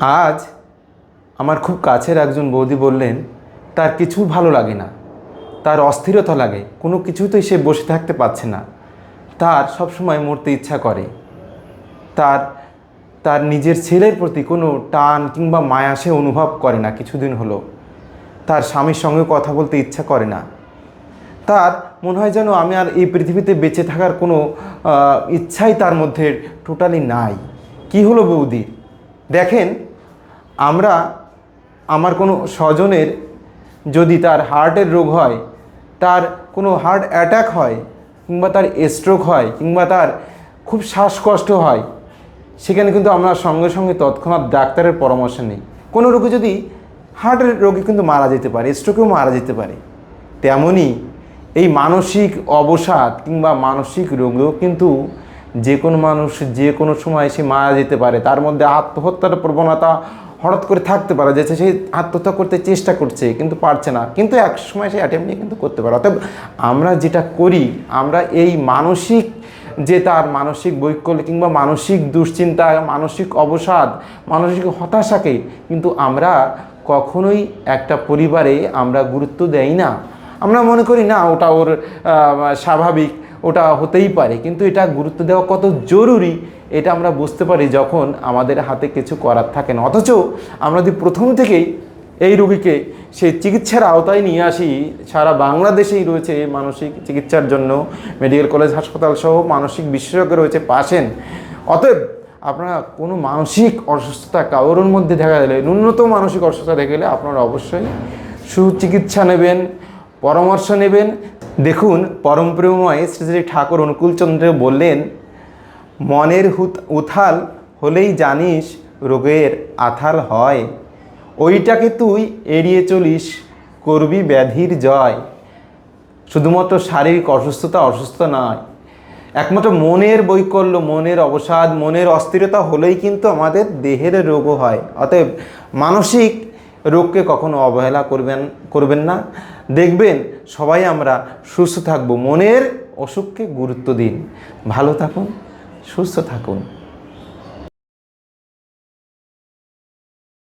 আজ আমার খুব কাছের একজন বৌদি বললেন, তার কিছু ভালো লাগে না। তার অস্থিরতা লাগে। কোনো কিছুতেই সে বসে থাকতে পারছে না। তার সবসময় মরতে ইচ্ছা করে। তার তার নিজের ছেলের প্রতি কোনো টান কিংবা মায়া সে অনুভব করে না কিছুদিন হলো। তার স্বামীর সঙ্গে কথা বলতে ইচ্ছা করে না। তার মনে হয় যেন আমি আর এই পৃথিবীতে বেঁচে থাকার কোনো ইচ্ছাই তার মধ্যে টোটালি নাই। কি হলো বৌদি? দেখেন, আমরা, আমার কোনো স্বজনের যদি তার হার্টের রোগ হয়, তার কোনো হার্ট অ্যাটাক হয়, কিংবা তার স্ট্রোক হয়, কিংবা তার খুব শ্বাসকষ্ট হয়, সেখানে কিন্তু আমরা সঙ্গে সঙ্গে তৎক্ষণাৎ ডাক্তারের পরামর্শ নিই। কোনো রোগী যদি হার্টের রোগী কিন্তু মারা যেতে পারে, স্ট্রোকেও মারা যেতে পারে। তেমনই এই মানসিক অবসাদ কিংবা মানসিক রোগেও কিন্তু যে কোনো মানুষ যে কোনো সময় সে মারা যেতে পারে, তার মধ্যে আত্মহত্যার প্রবণতা হঠাৎ করে থাকতে পারে, যে সে আত্মহত্যা করতে চেষ্টা করছে কিন্তু পারছে না, কিন্তু এক সময় সে অ্যাটেম্প নিয়ে কিন্তু করতে পারে। অর্থাৎ আমরা যেটা করি, আমরা এই মানসিক যে তার মানসিক বৈকল্য কিংবা মানসিক দুশ্চিন্তা, মানসিক অবসাদ, মানসিক হতাশাকে কিন্তু আমরা কখনোই একটা পরিবারে আমরা গুরুত্ব দেই না। আমরা মনে করি না ওটা ওর স্বাভাবিক ওটা হতেই পারে, কিন্তু এটা গুরুত্ব দেওয়া কত জরুরি এটা আমরা বুঝতে পারি যখন আমাদের হাতে কিছু করার থাকে না। অথচ আমরা যদি প্রথম থেকেই এই রোগীকে সেই চিকিৎসার আওতায় নিয়ে আসি, সারা বাংলাদেশেই রয়েছে মানসিক চিকিৎসার জন্য, মেডিকেল কলেজ, হাসপাতাল সহ মানসিক বিশেষজ্ঞ রয়েছে পাশেন অতএব আপনারা কোনো মানসিক অসুস্থতা কারোর মধ্যে দেখা গেলে, ন্যূনতম মানসিক অসুস্থতা দেখে গেলে আপনারা অবশ্যই সুচিকিৎসা নেবেন, পরামর্শ নেবেন। দেখুন, পরম প্রেমময় শ্রী শ্রী ঠাকুর অনুকূলচন্দ্র বললেন, মনের উথাল হলেই জানিস রোগের আথাল হয়। ওইটাকে তুই এড়িয়ে চলিস, করবি ব্যাধির জয়। শুধুমাত্র শারীরিক অসুস্থতা অসুস্থ নয়, একমাত্র মনের বৈকল্য, মনের অবসাদ, মনের অস্থিরতা হলেই কিন্তু আমাদের দেহের রোগও হয়। অতএব মানসিক রোগকে কখনো অবহেলা করবেন করবেন না। দেখবেন সবাই আমরা সুস্থ থাকব। মনের অসুখকে গুরুত্ব দিন। ভালো থাকুন, সুস্থ থাকুন।